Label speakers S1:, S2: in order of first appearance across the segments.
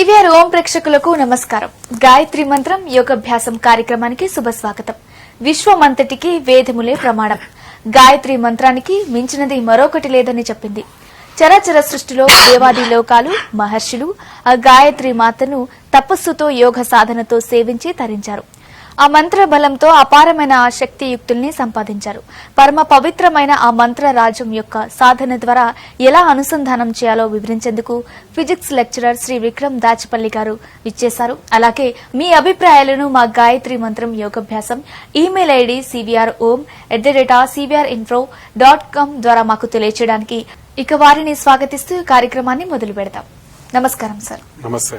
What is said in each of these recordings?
S1: CVR ఓం ప్రేక్షకులకు నమస్కారం. గాయత్రి మంత్రం యోగాభ్యాసం కార్యక్రమానికి శుభస్వాగతం విశ్వమంతటికి వేదములే ప్రమాణం. గాయత్రి మంత్రానికి మించినది మరొకటి లేదని చెప్పింది. చరాచర సృష్టిలో దేవాది లోకాలు మహర్షులు ఆ గాయత్రి మాతను తపస్సుతో యోగ సాధనతో సేవించి తరించారు. ఆ మంత్ర బలంతో అపారమైన ఆ శక్తి యుక్తుల్ని సంపాదించారు. పరమ పవిత్రమైన ఆ మంత్ర రాజ్యం యొక్క సాధన ద్వారా ఎలా అనుసంధానం చేయాలో వివరించేందుకు ఫిజిక్స్ లెక్చరర్ శ్రీ విక్రమ్ దాచపల్లి గారు ఇచ్చేశారు అలాగే మీ అభిప్రాయాలను మా Gayatri Mantram Yogabhyasam email ID CVR Om at the rate CVR infra dot com ద్వారా మాకు తెలియచేయడానికి ఇక వారిని స్వాగతిస్తూ కార్యక్రమాన్ని మొదలు పెడతాం నమస్కారం సార్.
S2: నమస్తే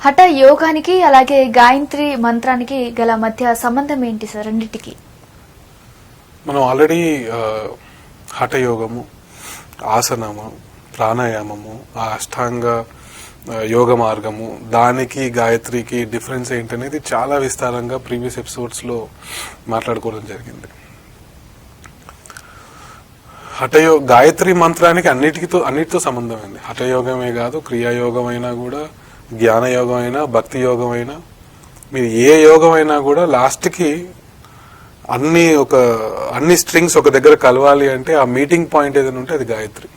S1: హఠ యోగానికి అలాగే గాయత్రి మంత్రానికి గల మధ్య సంబంధం ఏంటి సార్ రెండింటికి?
S2: మనం ఆల్రెడీ హఠయోగము ఆసనము ప్రాణాయామము ఆ అష్టాంగ యోగ మార్గము దానికి గాయత్రికి డిఫరెన్స్ ఏంటనేది చాలా విస్తారంగా ప్రీవియస్ ఎపిసోడ్స్లో మాట్లాడుకోవడం జరిగింది. హఠయో గాయత్రి మంత్రానికి అన్నిటితో అన్నిటితో సంబంధం ఉంది హఠయోగమే కాదు క్రియాయోగమైనా అయినా కూడా జ్ఞాన యోగం అయినా భక్తి యోగం అయినా మీరు ఏ యోగం అయినా కూడా లాస్ట్కి అన్ని ఒక అన్ని స్ట్రింగ్స్ ఒక దగ్గర కలవాలి అంటే ఆ మీటింగ్ పాయింట్ ఏదైనా ఉంటే అది Gayatri.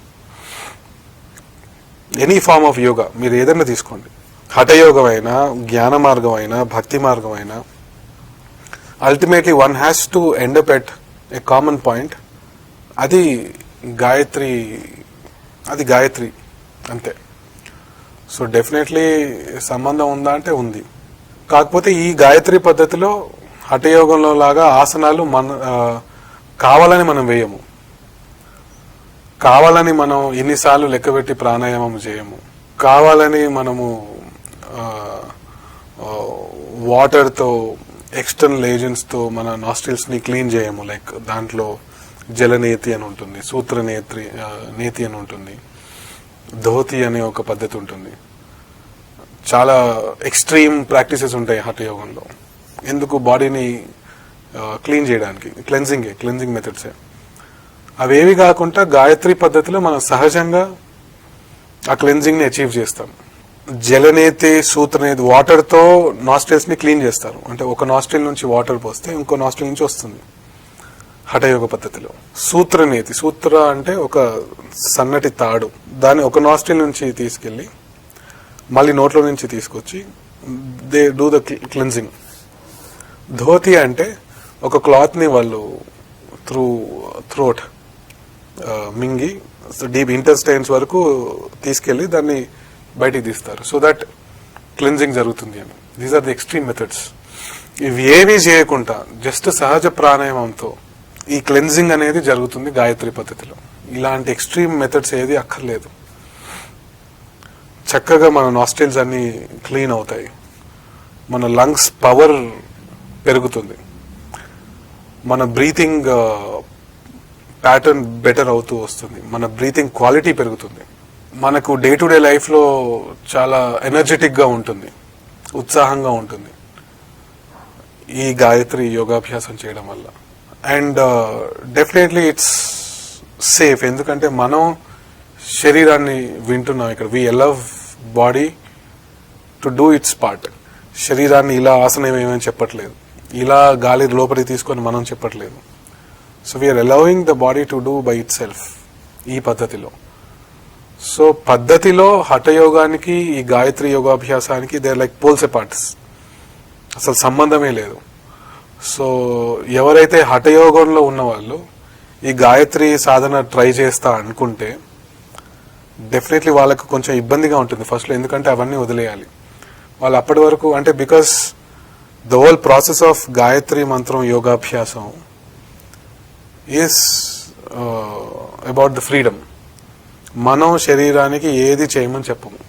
S2: Any form of yoga మీరు ఏదైనా తీసుకోండి. హఠయోగం అయినా జ్ఞాన మార్గం అయినా భక్తి మార్గం అయినా ultimately one has to end up at a common point అది గాయత్రి అది గాయత్రి అంతే. సో డెఫినెట్లీ సంబంధం ఉందా అంటే ఉంది. కాకపోతే ఈ గాయత్రి పద్ధతిలో హఠయోగంలో లాగా ఆసనాలు మన కావాలని మనం వేయము. కావాలని మనం ఎన్నిసార్లు లెక్కబెట్టి ప్రాణాయామం చేయము. కావాలని మనము వాటర్తో ఎక్స్టర్నల్ ఏజెంట్స్తో మన నాస్టిల్స్ని క్లీన్ చేయము. లైక్ దాంట్లో జలనేతి అని ఉంటుంది సూత్రనేత్రి నేతి అని ఉంటుంది. ధోతి అనే ఒక పద్ధతి ఉంటుంది. చాలా ఎక్స్ట్రీమ్ ప్రాక్టీసెస్ ఉంటాయి హఠయోగంలో ఎందుకు బాడీని క్లీన్ చేయడానికి క్లెన్జింగే క్లెన్జింగ్ మెథడ్సే. అవేవి కాకుండా గాయత్రి పద్ధతిలో మనం సహజంగా ఆ క్లెన్జింగ్ని అచీవ్ చేస్తాం. జలనేతి సూత్రనేది వాటర్తో నాస్ట్రిల్స్ని క్లీన్ చేస్తారు. అంటే ఒక నాస్ట్రిల్ నుంచి వాటర్ పోస్తే ఇంకో నాస్ట్రిల్ నుంచి వస్తుంది. హఠయోగ పద్ధతిలో. సూత్రనేతి. సూత్ర అంటే ఒక సన్నటి తాడు. దాన్ని ఒక నాస్టిల్ నుంచి తీసుకెళ్ళి మళ్ళీ నోట్లో నుంచి తీసుకొచ్చి they do the cleansing dhoti అంటే ఒక క్లాత్ని వాళ్ళు త్రూ థ్రోట్ మింగి డీప్ ఇంటర్స్టైన్స్ వరకు తీసుకెళ్ళి దాన్ని బయటికి తీస్తారు. సో దట్ క్లెన్జింగ్ జరుగుతుంది అని. These are the extreme methods. ఇవి ఏమీ చేయకుండా జస్ట్ సహజ ప్రాణాయామంతో ఈ క్లెన్జింగ్ అనేది జరుగుతుంది గాయత్రి పద్ధతిలో. ఇలాంటి ఎక్స్ట్రీమ్ మెథడ్స్ ఏది అక్కర్లేదు. చక్కగా మన నాస్టిల్స్ అన్ని క్లీన్ అవుతాయి. మన లంగ్స్ పవర్ పెరుగుతుంది. మన బ్రీతింగ్ ప్యాటర్న్ బెటర్ అవుతూ వస్తుంది. మన బ్రీతింగ్ క్వాలిటీ పెరుగుతుంది. మనకు డే టు డే లైఫ్లో చాలా ఎనర్జెటిక్గా ఉంటుంది. ఉత్సాహంగా ఉంటుంది. ఈ గాయత్రి యోగాభ్యాసం చేయడం వల్ల. అండ్ డెఫినెట్లీ ఇట్స్ సేఫ్ ఎందుకంటే మనం శరీరాన్ని వింటున్నాం ఇక్కడ. We love body to do its part శరీరాన్ని ఇలా ఆసనం ఏమని చెప్పట్లేదు. ఇలా గాలి లోపలికి తీసుకొని మనం చెప్పట్లేదు. So we're allowing the body to do by itself ఈ పద్ధతిలో. సో పద్ధతిలో హఠయోగానికి ఈ గాయత్రి యోగాభ్యాసానికి దే లైక్ పోల్సే పార్ట్స్ అసలు సంబంధమే లేదు. సో ఎవరైతే హఠయోగంలో ఉన్న వాళ్ళు ఈ గాయత్రి సాధన ట్రై చేస్తా అనుకుంటే డెఫినెట్లీ వాళ్ళకు కొంచెం ఇబ్బందిగా ఉంటుంది ఫస్ట్లో ఎందుకంటే అవన్నీ వదిలేయాలి. వాళ్ళు అప్పటి వరకు అంటే because the whole process of Gayatri Mantram Yogabhyasam is about the freedom మనం శరీరానికి ఏది చేయమని చెప్పము.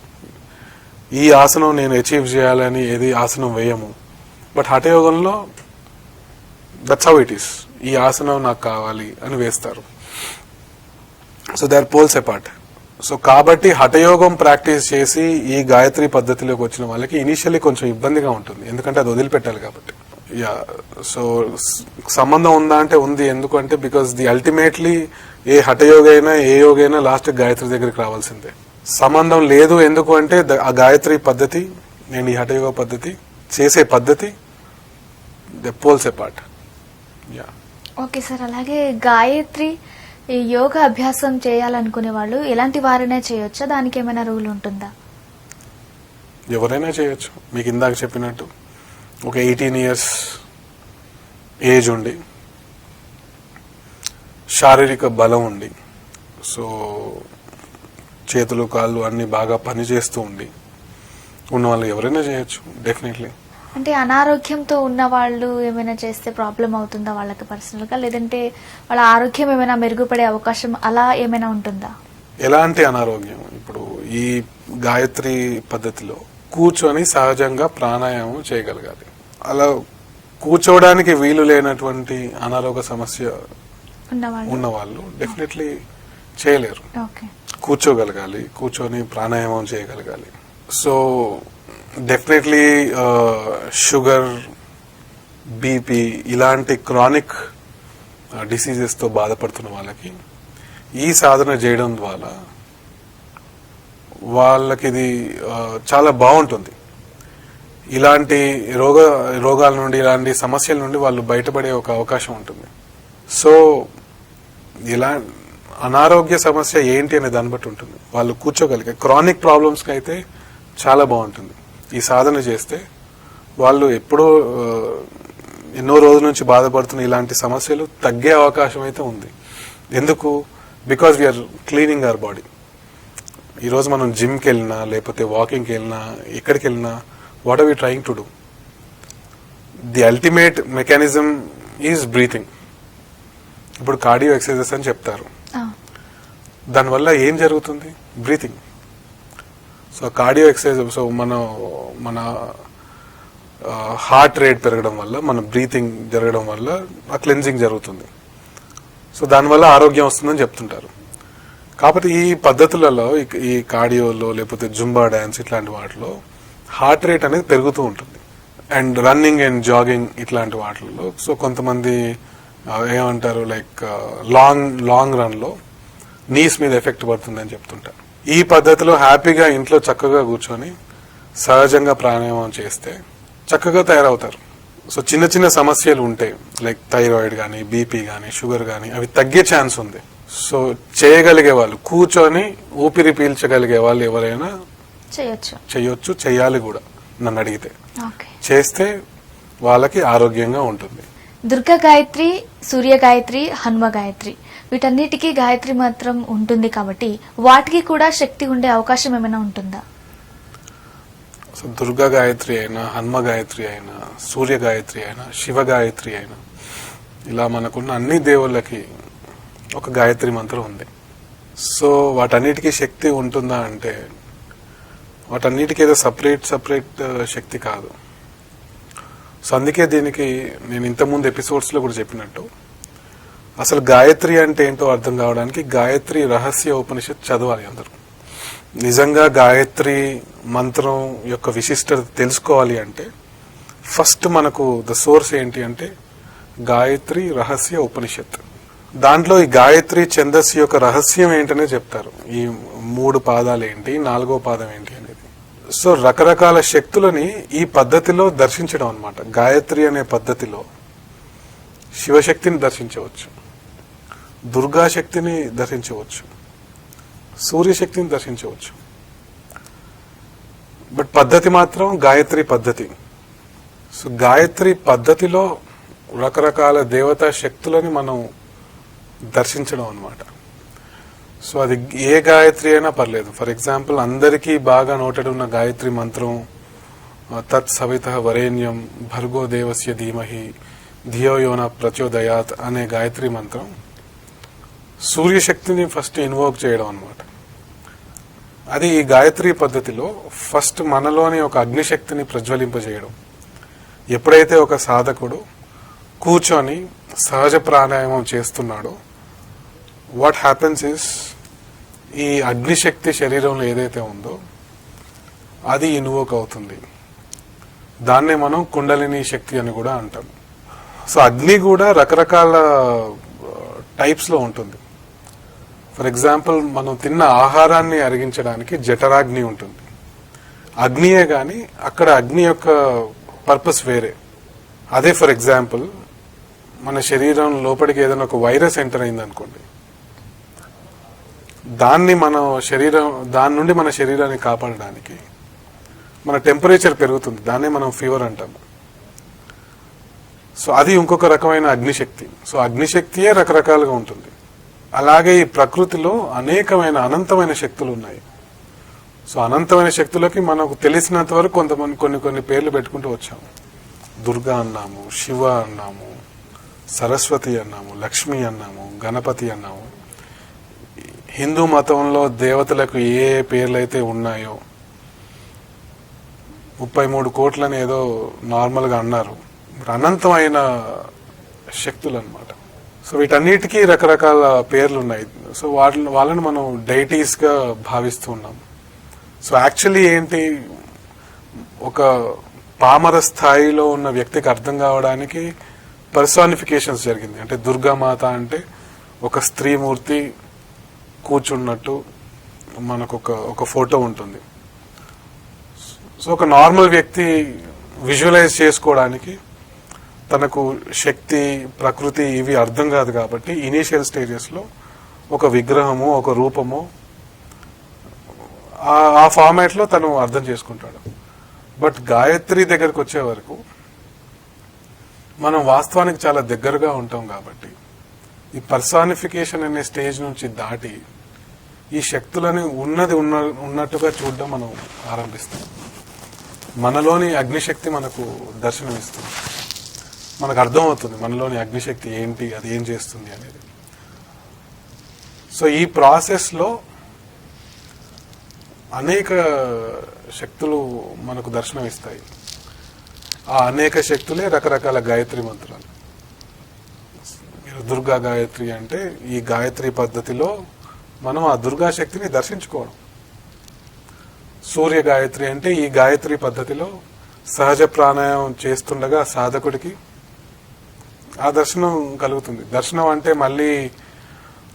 S2: ఈ ఆసనం నేను అచీవ్ చేయాలని ఏది ఆసనం వేయము. బట్ హఠయోగంలో దట్స్ హౌ ఇట్ ఈస్ ఈ ఆసనం నాకు కావాలి అని వేస్తారు. So they are poles apart so కాబట్టి హఠయోగం ప్రాక్టీస్ చేసి ఈ గాయత్రి పద్ధతిలోకి వచ్చిన వాళ్ళకి ఇనిషియల్లీ కొంచెం ఇబ్బందిగా ఉంటుంది. ఎందుకంటే అది వదిలిపెట్టాలి కాబట్టి. యా సో సంబంధం ఉందా అంటే ఉంది. ఎందుకంటే బికాస్ ది అల్టిమేట్లీ ఏ హఠయోగ అయినా ఏ యోగ అయినా లాస్ట్ గాయత్రి దగ్గరికి రావాల్సిందే. సంబంధం లేదు ఎందుకు అంటే ద- ఆ గాయత్రి పద్ధతి నేను ఈ హఠయోగ పద్ధతి చేసే పద్ధతి the poles apart
S1: okay sir అలాగే గాయత్రి యోగా అభ్యాసం చేయాలనుకునే వాళ్ళు ఎలాంటి వారైనా చేయొచ్చా? దానికి ఏమైనా రూల్ ఉంటుందా?
S2: ఎవరైనా చేయొచ్చు. మీకు ఇందాక చెప్పినట్టు ఒక ఎయిటీన్ ఇయర్స్ ఏజ్ ఉండి శారీరక బలం ఉండి సో చేతులు కాళ్ళు అన్ని బాగా పనిచేస్తూ ఉండి ఉన్న వాళ్ళు ఎవరైనా చేయొచ్చు డెఫినెట్లీ.
S1: అంటే అనారోగ్యంతో ఉన్న వాళ్ళు ఏమైనా చేస్తే ప్రాబ్లం అవుతుందా వాళ్ళకి పర్సనల్గా లేదంటే వాళ్ళ ఆరోగ్యం ఏమైనా మెరుగుపడే అవకాశం అలా ఏమైనా ఉంటుందా?
S2: ఎలాంటి అనారోగ్యం? ఇప్పుడు ఈ గాయత్రి పద్ధతిలో కూర్చొని సహజంగా ప్రాణాయామం చేయగలగాలి. అలా కూర్చోవడానికి వీలు లేనటువంటి అనారోగ్య సమస్య
S1: ఉన్న వాళ్ళు
S2: ఉన్న వాళ్ళు డెఫినెట్లీ చేయలేరు.
S1: ఓకే.
S2: కూర్చోగలగాలి కూర్చొని ప్రాణాయామం చేయగలగాలి. సో డెఫినెట్లీ షుగర్ బీపీ ఇలాంటి క్రానిక్ డిసీజెస్తో uh, బాధపడుతున్న వాళ్ళకి ఈ సాధన చేయడం ద్వారా వాళ్ళకి ఇది uh, చాలా బాగుంటుంది. ఇలాంటి రోగ రోగాల నుండి ఇలాంటి సమస్యల నుండి వాళ్ళు బయటపడే ఒక అవకాశం ఉంటుంది. సో ఇలా అనారోగ్య సమస్య ఏంటి అనే దాన్ని బట్టి ఉంటుంది. వాళ్ళు కూర్చోగలిగే క్రానిక్ ప్రాబ్లమ్స్కి అయితే చాలా బాగుంటుంది. ఈ సాధన చేస్తే వాళ్ళు ఎప్పుడో ఎన్నో రోజుల నుంచి బాధపడుతున్న ఇలాంటి సమస్యలు తగ్గే అవకాశం అయితే ఉంది. ఎందుకు? Because we're cleaning our body ఈరోజు మనం జిమ్కి వెళ్ళినా లేకపోతే వాకింగ్కి వెళ్ళినా ఎక్కడికి వెళ్ళినా what are we trying to do the ultimate mechanism is breathing ఇప్పుడు కార్డియో ఎక్సర్సైజెస్ అని చెప్తారు. దానివల్ల ఏం జరుగుతుంది? Breathing so cardio exercise so మన మన హార్ట్ రేట్ పెరగడం వల్ల మన బ్రీతింగ్ జరగడం వల్ల ఆ క్లెన్జింగ్ జరుగుతుంది. సో దానివల్ల ఆరోగ్యం వస్తుందని చెప్తుంటారు. కాకపోతే ఈ పద్ధతులలో ఈ- కార్డియోలో లేకపోతే జుంబా డ్యాన్స్ ఇట్లాంటి వాటిలో హార్ట్ రేట్ అనేది పెరుగుతూ ఉంటుంది. అండ్ రన్నింగ్ అండ్ జాగింగ్ ఇట్లాంటి వాటిల్లో సో కొంతమంది ఏమంటారు లైక్ లాంగ్ లాంగ్ రన్లో నీస్ మీద ఎఫెక్ట్ పడుతుందని చెప్తుంటారు. ఈ పద్ధతిలో హ్యాపీగా ఇంట్లో చక్కగా కూర్చొని సహజంగా ప్రాణాయామం చేస్తే చక్కగా తయారవుతారు. సో చిన్న చిన్న సమస్యలు ఉంటాయి లైక్ థైరాయిడ్ కానీ బీపీ కానీ షుగర్ కానీ అవి తగ్గే ఛాన్స్ ఉంది. సో చేయగలిగే వాళ్ళు కూర్చొని ఊపిరి పీల్చగలిగే వాళ్ళు ఎవరైనా
S1: చేయొచ్చు.
S2: చేయొచ్చు చేయాలి కూడా నన్ను అడిగితే. చేస్తే వాళ్ళకి ఆరోగ్యంగా ఉంటుంది.
S1: దుర్గా గాయత్రి సూర్య గాయత్రి హనుమ గాయత్రి. వీటన్నిటికీ గాయత్రి మాత్రం ఉంటుంది కాబట్టి వాటికి కూడా శక్తి ఉండే అవకాశం ఏమైనా ఉంటుందా?
S2: సో దుర్గా గాయత్రి అయినా హనుమ గాయత్రి అయినా సూర్య గాయత్రి అయినా శివ గాయత్రి అయినా ఇలా మనకున్న అన్ని దేవుళ్ళకి ఒక గాయత్రి మంత్రం ఉంది. సో వాటన్నిటికీ శక్తి ఉంటుందా అంటే వాటన్నిటికీ ఏదో సపరేట్ సపరేట్ శక్తి కాదు. సో అందుకే దీనికి నేను ఇంతకుముందు ఎపిసోడ్స్లో కూడా చెప్పినట్టు అసలు గాయత్రి అంటే ఏంటో అర్థం కావడానికి గాయత్రి రహస్య ఉపనిషత్ చదవాలి అందరూ. నిజంగా గాయత్రి మంత్రం యొక్క విశిష్టత తెలుసుకోవాలి అంటే ఫస్ట్ మనకు ద సోర్స్ ఏంటి అంటే గాయత్రి రహస్య ఉపనిషత్. దాంట్లో ఈ గాయత్రి ఛందస్సు యొక్క రహస్యం ఏంటనే చెప్తారు. ఈ మూడు పాదాలు ఏంటి నాలుగో పాదం ఏంటి అనేది. సో రకరకాల శక్తులని ఈ పద్ధతిలో దర్శించడం అనమాట గాయత్రి అనే పద్ధతిలో శివశక్తిని దర్శించవచ్చు. దుర్గా శక్తిని దర్శించవచ్చు సూర్యశక్తిని దర్శించవచ్చు. బట్ పద్ధతి మాత్రం గాయత్రి పద్ధతి. సో గాయత్రి పద్ధతిలో రకరకాల దేవతా శక్తులని మనం దర్శించడం అన్నమాట. సో అది ఏ గాయత్రి అయినా పర్లేదు. ఫర్ ఎగ్జాంపుల్ అందరికీ బాగా నోటెడ్ ఉన్న గాయత్రి మంత్రం తత్ సవిత వరేణ్యం భర్గో దేవస్య ధీమహి ధియో యోన ప్రచోదయాత్ అనే గాయత్రి మంత్రం సూర్యశక్తిని ఫస్ట్ ఇన్వోక్ చేయడం అనమాట అది ఈ గాయత్రి పద్ధతిలో ఫస్ట్ మనలోని ఒక అగ్నిశక్తిని ప్రజ్వలింపజేయడం. ఎప్పుడైతే ఒక సాధకుడు కూర్చొని సహజ ప్రాణాయామం చేస్తున్నాడో వాట్ హ్యాపెన్స్ ఇస్ ఈ అగ్నిశక్తి శరీరంలో ఏదైతే ఉందో అది ఇన్వోక్ అవుతుంది. దాన్నే మనం కుండలిని శక్తి అని కూడా అంటాం. సో అగ్ని కూడా రకరకాల టైప్స్లో ఉంటుంది. ఫర్ ఎగ్జాంపుల్ మనం తిన్న ఆహారాన్ని అరిగించడానికి జఠరాగ్ని ఉంటుంది. అగ్నియే కానీ అక్కడ అగ్ని యొక్క పర్పస్ వేరే. అదే ఫర్ ఎగ్జాంపుల్ మన శరీరం లోపలికి ఏదైనా ఒక వైరస్ ఎంటర్ అయింది అనుకోండి దాన్ని మన శరీరం దాని నుండి మన శరీరాన్ని కాపాడడానికి మన టెంపరేచర్ పెరుగుతుంది. దాన్నే మనం ఫీవర్ అంటాము. సో అది ఇంకొక రకమైన అగ్నిశక్తి. సో అగ్నిశక్తియే రకరకాలుగా ఉంటుంది. అలాగే ఈ ప్రకృతిలో అనేకమైన అనంతమైన శక్తులు ఉన్నాయి సో అనంతమైన శక్తులకి మనకు తెలిసినంత వరకు కొంతమంది కొన్ని కొన్ని పేర్లు పెట్టుకుంటూ వచ్చాము దుర్గా అన్నాము శివ అన్నాము సరస్వతి అన్నాము లక్ష్మి అన్నాము గణపతి అన్నాము. హిందూ మతంలో దేవతలకు ఏ పేర్లు అయితే ఉన్నాయో ముప్పై మూడు కోట్లని ఏదో నార్మల్గా అన్నారు. అనంతమైన శక్తులు అన్నమాట సో వీటన్నిటికీ రకరకాల పేర్లు ఉన్నాయి సో వాళ్ళని వాళ్ళని మనం డైటీస్గా భావిస్తూ ఉన్నాం సో యాక్చువల్లీ ఏంటి? ఒక పామర స్థాయిలో ఉన్న వ్యక్తికి అర్థం కావడానికి పర్సానిఫికేషన్స్ జరిగింది. అంటే దుర్గామాత అంటే ఒక స్త్రీమూర్తి కూర్చున్నట్టు మనకు ఒక ఒక ఫోటో ఉంటుంది. సో ఒక నార్మల్ వ్యక్తి విజువలైజ్ చేసుకోవడానికి తనకు శక్తి ప్రకృతి ఇవి అర్థం కాదు కాబట్టి ఇనీషియల్ స్టేజెస్లో ఒక విగ్రహము ఒక రూపము ఆ- ఫార్మాట్లో తను అర్థం చేసుకుంటాడు. బట్ గాయత్రి దగ్గరకు వచ్చే వరకు మనం వాస్తవానికి చాలా దగ్గరగా ఉంటాం కాబట్టి ఈ పర్సానిఫికేషన్ అనే స్టేజ్ నుంచి దాటి ఈ శక్తులని ఉన్నది ఉన్న ఉన్నట్టుగా చూడడం మనం ఆరంభిస్తాం. మనలోని అగ్నిశక్తి మనకు దర్శనమిస్తుంది. మనకు అర్థమవుతుంది మనలోని అగ్నిశక్తి ఏంటి అది ఏం చేస్తుంది అనేది. సో ఈ ప్రాసెస్లో అనేక శక్తులు మనకు దర్శనమిస్తాయి ఆ అనేక శక్తులే రకరకాల గాయత్రి మంత్రాలు. మీరు దుర్గా గాయత్రి అంటే ఈ గాయత్రి పద్ధతిలో మనం ఆ దుర్గా శక్తిని దర్శించుకోవడం. సూర్య గాయత్రి అంటే ఈ గాయత్రి పద్ధతిలో సహజ ప్రాణాయామం చేస్తుండగా సాధకుడికి ఆ దర్శనం కలుగుతుంది. దర్శనం అంటే మళ్ళీ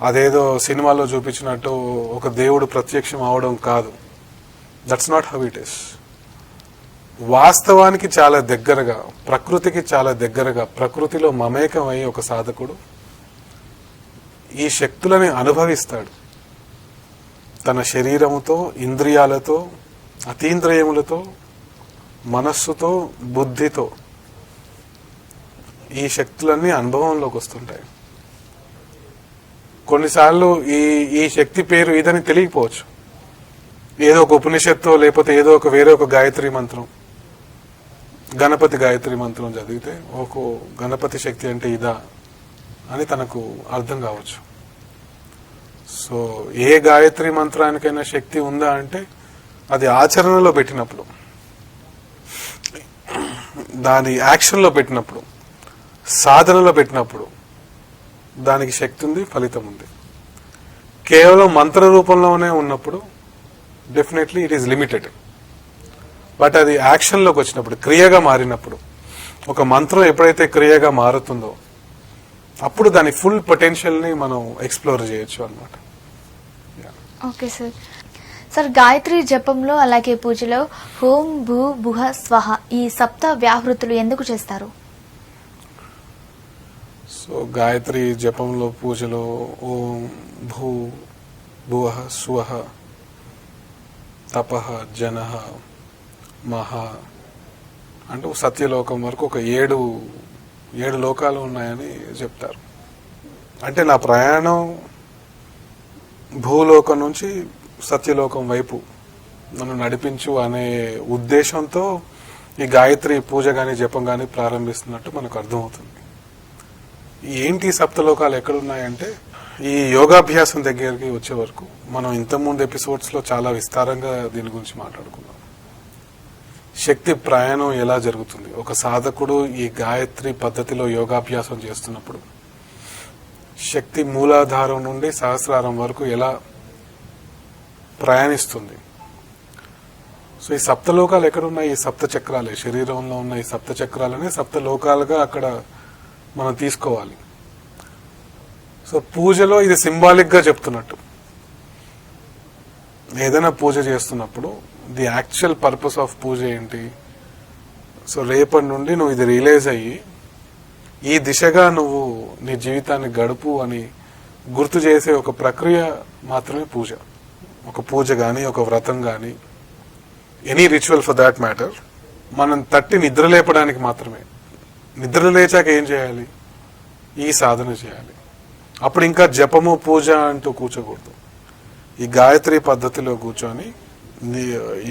S2: అదేదో సినిమాలో చూపించినట్టు ఒక దేవుడు ప్రత్యక్షం అవడం కాదు. That's not how it is వాస్తవానికి చాలా దగ్గరగా ప్రకృతికి చాలా దగ్గరగా ప్రకృతిలో మమేకమై ఒక సాధకుడు ఈ శక్తులని అనుభవిస్తాడు. తన శరీరముతో ఇంద్రియాలతో అతీంద్రియములతో మనస్సుతో బుద్ధితో ఈ శక్తులన్నీ అనుభవంలోకి వస్తుంటాయి. కొన్నిసార్లు ఈ ఈ శక్తి పేరు ఇదని తెలియకపోవచ్చు. ఏదో ఒక ఉపనిషత్తు లేకపోతే ఏదో ఒక వేరే ఒక గాయత్రి మంత్రం. గణపతి గాయత్రి మంత్రం చదివితే ఒక గణపతి శక్తి అంటే ఇదా అని తనకు అర్థం కావచ్చు. సో ఏ గాయత్రి మంత్రానికైనా శక్తి ఉందా అంటే అది ఆచరణలో పెట్టినప్పుడు దాని యాక్షన్లో పెట్టినప్పుడు సాధనలో పెట్టినప్పుడు దానికి శక్తి ఉంది ఫలితం ఉంది. కేవలం మంత్ర రూపంలోనే ఉన్నప్పుడు definitely it is limited but అది యాక్షన్లోకి వచ్చినప్పుడు క్రియగా మారినప్పుడు ఒక మంత్రం ఎప్పుడైతే క్రియగా మారుతుందో అప్పుడు దాని ఫుల్ పొటెన్షియల్ని మనం ఎక్స్ప్లోర్ చేయొచ్చు అనమాట
S1: ఓకే సార్ సార్ గాయత్రి జపంలో అలాగే పూజలో హోం భూ భుహ స్వహ ఈ సప్త వ్యాహృతులు ఎందుకు చేస్తారు?
S2: సో గాయత్రి జపంలో పూజలో ఓం భూ భువ స్వ తప జన మహ అంటే సత్యలోకం వరకు ఒక ఏడు ఏడు లోకాలు ఉన్నాయని చెప్తారు. అంటే నా ప్రయాణం భూలోకం నుంచి సత్యలోకం వైపు నన్ను నడిపించు అనే ఉద్దేశంతో ఈ గాయత్రి పూజ కానీ జపం కానీ ప్రారంభిస్తున్నట్టు మనకు అర్థమవుతుంది. ఏంటి సప్తలోకాలు ఎక్కడున్నాయంటే ఈ యోగాభ్యాసం దగ్గరికి వచ్చే వరకు మనం ఇంతకుముందు ఎపిసోడ్స్లో చాలా విస్తారంగా దీని గురించి మాట్లాడుకున్నాం. శక్తి ప్రయాణం ఎలా జరుగుతుంది? ఒక సాధకుడు ఈ గాయత్రి పద్ధతిలో యోగాభ్యాసం చేస్తున్నప్పుడు శక్తి మూలాధారం నుండి సహస్రారం వరకు ఎలా ప్రయాణిస్తుంది? సో ఈ సప్తలోకాలు ఎక్కడున్నాయి? ఈ సప్త చక్రాలే శరీరంలో ఉన్న ఈ సప్త చక్రాలనే సప్త లోకాలుగా అక్కడ మనం తీసుకోవాలి. సో పూజలో ఇది సింబాలిక్గా చెప్తున్నట్టు. ఏదైనా పూజ చేస్తున్నప్పుడు the actual purpose of puja ఏంటి? సో రేపటి నుండి నువ్వు ఇది రియలైజ్ అయ్యి ఈ దిశగా నువ్వు నీ జీవితాన్ని గడుపు అని గుర్తు చేసే ఒక ప్రక్రియ మాత్రమే పూజ. ఒక పూజ కానీ ఒక వ్రతం కానీ any ritual for that matter మనం తట్టి నిద్ర లేపడానికి మాత్రమే. నిద్ర లేచాక ఏం చేయాలి? ఈ సాధన చేయాలి. అప్పుడు ఇంకా జపము పూజ అంటూ కూర్చోకూడదు. ఈ గాయత్రి పద్ధతిలో కూర్చొని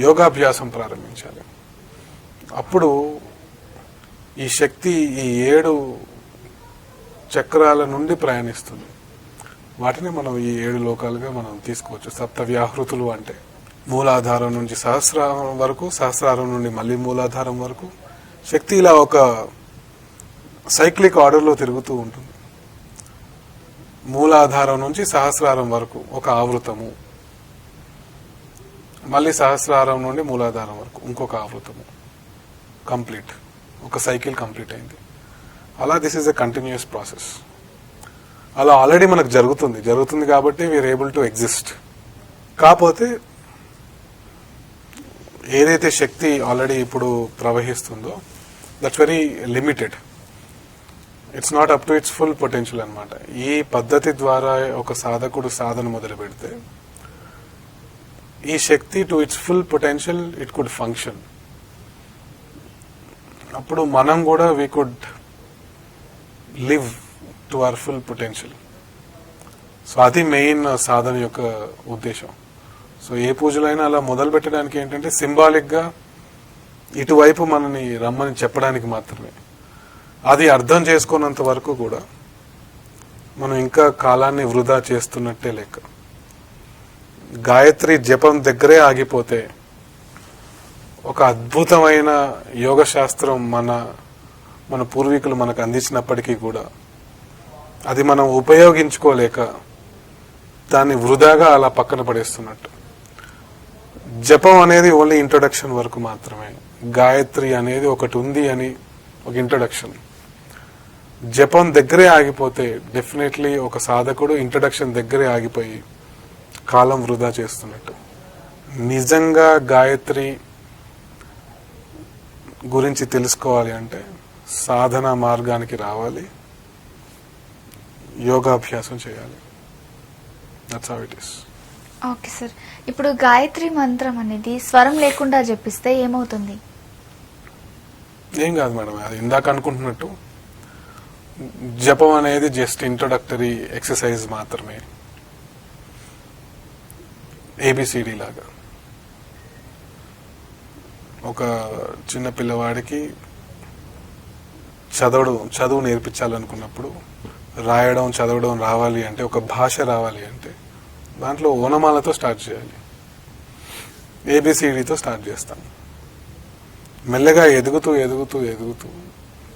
S2: యోగాభ్యాసం ప్రారంభించాలి. అప్పుడు ఈ శక్తి ఈ ఏడు చక్రాల నుండి ప్రయాణిస్తుంది. వాటిని మనం ఈ ఏడు లోకాలుగా మనం తీసుకోవచ్చు. సప్త వ్యాహృతులు అంటే మూలాధారం నుంచి సహస్రారం వరకు సహస్రారం నుండి మళ్ళీ మూలాధారం వరకు. శక్తి ఇలా ఒక సైక్లిక్ ఆర్డర్లో తిరుగుతూ ఉంటుంది. మూలాధారం నుంచి సహస్రారం వరకు ఒక ఆవృతము. మళ్ళీ సహస్రారం నుండి మూలాధారం వరకు ఇంకొక ఆవృతము. కంప్లీట్. ఒక సైకిల్ కంప్లీట్ అయింది. అలా this is a continuous process అలా ఆల్రెడీ మనకు జరుగుతుంది. జరుగుతుంది కాబట్టి వీఆర్ ఏబుల్ టు ఎగ్జిస్ట్ కాకపోతే ఏదైతే శక్తి ఆల్రెడీ ఇప్పుడు ప్రవహిస్తుందో that's very limited it's not up to its full potential అనమాట ఈ పద్ధతి ద్వారా ఒక సాధకుడు సాధన మొదలు పెడితే ఈ శక్తి to its full potential it could function అప్పుడు మనం కూడా we could live to our full potential so అది మెయిన్ సాధన యొక్క ఉద్దేశం. సో ఏ పూజలైనా అలా మొదలు పెట్టడానికి ఏంటంటే సింబాలిక్గా ఇటువైపు మనని రమ్మని చెప్పడానికి మాత్రమే. అది అర్థం చేసుకున్నంత వరకు కూడా మనం ఇంకా కాలాన్ని వృధా చేస్తున్నట్టే లెక్క గాయత్రి జపం దగ్గరే ఆగిపోతే ఒక అద్భుతమైన యోగ శాస్త్రం మన మన పూర్వీకులు మనకు అందించినప్పటికీ కూడా అది మనం ఉపయోగించుకోలేక దాన్ని వృధాగా అలా పక్కన పడేస్తున్నట్టు. జపం అనేది ఓన్లీ ఇంట్రొడక్షన్ వరకు మాత్రమే. గాయత్రి అనేది ఒకటి ఉంది అని ఒక ఇంట్రొడక్షన్. జపం దగ్గరే ఆగిపోతే డెఫినెట్లీ ఒక సాధకుడు ఇంట్రొడక్షన్ దగ్గరే ఆగిపోయి కాలం వృధా చేస్తున్నట్టు. నిజంగా గాయత్రి గురించి తెలుసుకోవాలి అంటే సాధన మార్గానికి రావాలి. యోగాభ్యాసం చేయాలి. That's how it is
S1: okay sir. ఇప్పుడు గాయత్రి మంత్రం అనేది స్వరం లేకుండా జపిస్తే ఏమవుతుంది?
S2: ఏం కాదు మేడం అది ఇందాక అనుకుంటున్నట్టు జపం అనేది జస్ట్ ఇంట్రొడక్టరీ ఎక్సర్సైజ్ మాత్రమే. ఏబిసిడి లాగా. ఒక చిన్న పిల్లవాడికి చదవడం చదువు నేర్పించాలనుకున్నప్పుడు రాయడం చదవడం రావాలి అంటే ఒక భాష రావాలి అంటే దాంట్లో ఓనమాలతో స్టార్ట్ చేయాలి. ఏబిసిడితో స్టార్ట్ చేస్తాం మెల్లగా ఎదుగుతూ ఎదుగుతూ ఎదుగుతూ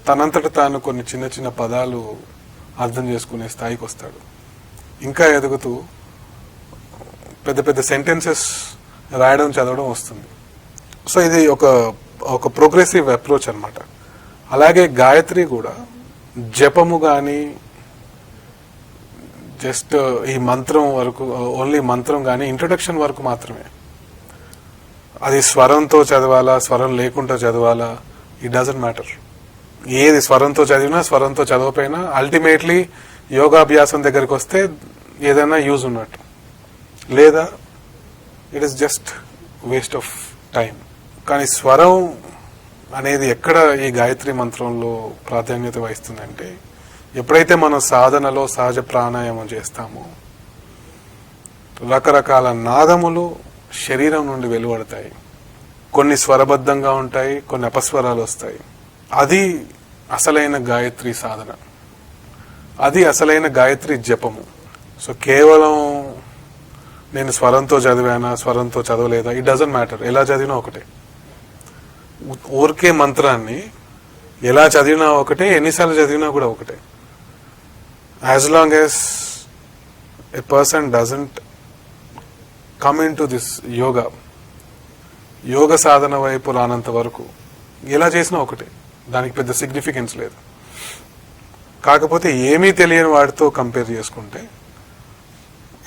S2: తనంతట తాను కొన్ని చిన్న చిన్న పదాలు అర్థం చేసుకునే స్థాయికి వస్తాడు. ఇంకా ఎదుగుతూ పెద్ద పెద్ద సెంటెన్సెస్ రాయడం చదవడం వస్తుంది. సో ఇది ఒక ఒక ప్రోగ్రెసివ్ అప్రోచ్ అనమాట అలాగే గాయత్రి కూడా జపము కానీ జస్ట్ ఈ మంత్రం వరకు ఓన్లీ మంత్రం కానీ ఇంట్రొడక్షన్ వరకు మాత్రమే. అది స్వరంతో చదవాలా స్వరం లేకుండా చదవాలా ఇట్ డజంట్ మ్యాటర్ ఏది స్వరంతో చదివినా స్వరంతో చదవపోయినా అల్టిమేట్లీ యోగాభ్యాసం దగ్గరికి వస్తే ఏదైనా యూజ్ ఉన్నట్టు. లేదా it is just waste of time కానీ స్వరం అనేది ఎక్కడ ఈ గాయత్రి మంత్రంలో ప్రాధాన్యత వహిస్తుందంటే ఎప్పుడైతే మనం సాధనలో సహజ ప్రాణాయామం చేస్తామో రకరకాల నాదములు శరీరం నుండి వెలువడతాయి. కొన్ని స్వరబద్ధంగా ఉంటాయి కొన్ని అపస్వరాలు వస్తాయి. అది అసలైన గాయత్రి సాధన. అది అసలైన గాయత్రి జపము. సో కేవలం నేను స్వరంతో చదివానా స్వరంతో చదవలేదా? ఇట్ డజంట్ మ్యాటర్ ఎలా చదివినా ఒకటే. ఊరికే మంత్రాన్ని ఎలా చదివినా ఒకటే ఎన్నిసార్లు చదివినా కూడా ఒకటే. As long as a person doesn't come into this yoga యోగ సాధన వైపు రానంత వరకు ఎలా చేసినా ఒకటే. దానికి పెద్ద సిగ్నిఫికెన్స్ లేదు. కాకపోతే ఏమీ తెలియని వాడితో కంపేర్ చేసుకుంటే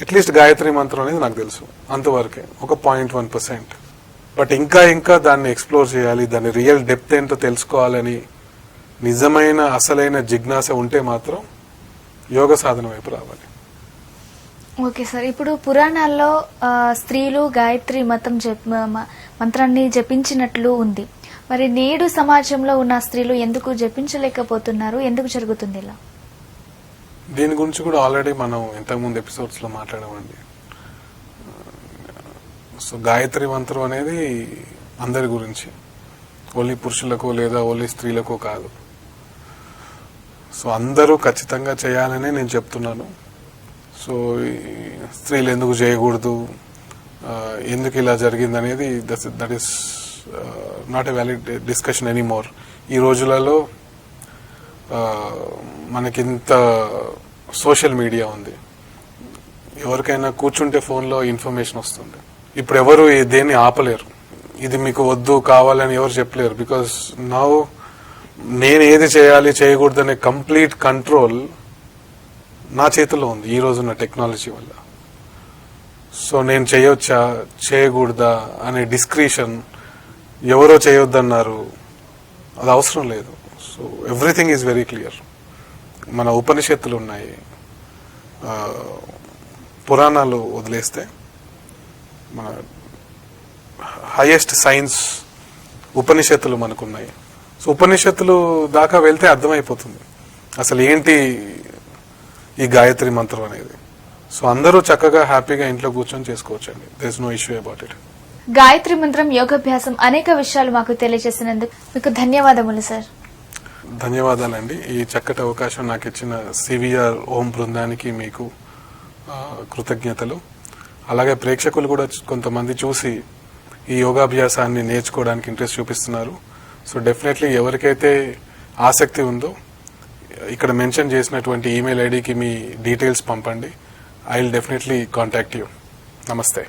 S2: అట్లీస్ట్ గాయత్రి మంత్రం అనేది నాకు తెలుసు అంతవరకే ఒక పాయింట్ వన్ పర్సెంట్ బట్ ఇంకా ఇంకా దాన్ని ఎక్స్ప్లోర్ చేయాలి దాని రియల్ డెప్త్ ఏంటో తెలుసుకోవాలని నిజమైన అసలైన జిజ్ఞాస ఉంటే మాత్రం యోగ సాధన వైపు రావాలి.
S1: ఓకే సార్ ఇప్పుడు పురాణాల్లో స్త్రీలు గాయత్రి మతం మంత్రాన్ని జపించినట్లు ఉంది. మరి నేడు సమాజంలో ఉన్న స్త్రీలు ఎందుకు జపించలేకపోతున్నారు? ఎందుకు జరుగుతుంది ఇలా?
S2: దీని గురించి కూడా ఆల్రెడీ మనం ఇంతకుముందు ఎపిసోడ్స్లో మాట్లాడామండి. సో గాయత్రి మంత్రం అనేది అందరి గురించి. ఓన్లీ పురుషులకు లేదా ఓన్లీ స్త్రీలకు కాదు. సో అందరూ ఖచ్చితంగా చేయాలని నేను చెప్తున్నాను. సో ఈ స్త్రీలు ఎందుకు చేయకూడదు? ఎందుకు ఇలా జరిగింది అనేది that is not a valid discussion anymore ఈ రోజులలో uh, మనకింత సోషల్ మీడియా ఉంది. ఎవరికైనా కూర్చుంటే ఫోన్లో ఇన్ఫర్మేషన్ వస్తుంది. ఇప్పుడు ఎవరు దేన్ని ఆపలేరు. ఇది మీకు వద్దు కావాలని ఎవరు చెప్పలేరు. బికాస్ నౌ నేను ఏది చేయాలి చేయకూడదనే కంప్లీట్ కంట్రోల్ నా చేతిలో ఉంది ఈ రోజున్న టెక్నాలజీ వల్ల. సో నేను చేయొచ్చా చేయకూడదా అనే డిస్క్రిషన్ ఎవరో చేయొద్దన్నారు. అది అవసరం లేదు. So everything is very clear మన ఉపనిషత్తులు ఉన్నాయి. పురాణాలు వదిలేస్తే మన హైయెస్ట్ సైన్స్ ఉపనిషత్తులు మనకున్నాయి. సో ఉపనిషత్తులు దాకా వెళ్తే అర్థమైపోతుంది. అసలు ఏంటి ఈ గాయత్రి మంత్రం అనేది? సో అందరూ చక్కగా హ్యాపీగా ఇంట్లో కూర్చొని చేసుకోవచ్చండి. There is no issue about it
S1: Gayatri Mantram Yogabhyasam అనేక విషయాలు మాకు తెలియజేసినందుకు మీకు ధన్యవాదములు సార్.
S2: ధన్యవాదాలండి. ఈ చక్కటి అవకాశం నాకు ఇచ్చిన సివిఆర్ ఓం బృందానికి మీకు కృతజ్ఞతలు. అలాగే ప్రేక్షకులు కూడా కొంతమంది చూసి ఈ యోగాభ్యాసాన్ని నేర్చుకోవడానికి ఇంట్రెస్ట్ చూపిస్తున్నారు. సో డెఫినెట్లీ ఎవరికైతే ఆసక్తి ఉందో ఇక్కడ మెన్షన్ చేసినటువంటి ఈమెయిల్ ఐడికి మీ డీటెయిల్స్ పంపండి. I will definitely contact you. నమస్తే.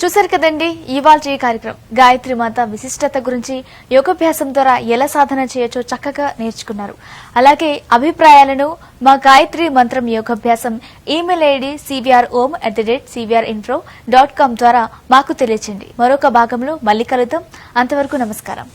S1: చూశారు కదండి ఇవాళ ఈ కార్యక్రమం. గాయత్రి మాత విశిష్టత గురించి యోగాభ్యాసం ద్వారా ఎలా సాధన చేయొచ్చో చక్కగా నేర్చుకున్నారు. అలాగే అభిప్రాయాలను మా Gayatri Mantram Yogabhyasam email ID CVR Om at the rate CVR infra dot com ద్వారా మాకు తెలియచండి మరొక భాగంలో మళ్ళీ కలుద్దాం. అంతవరకు నమస్కారం.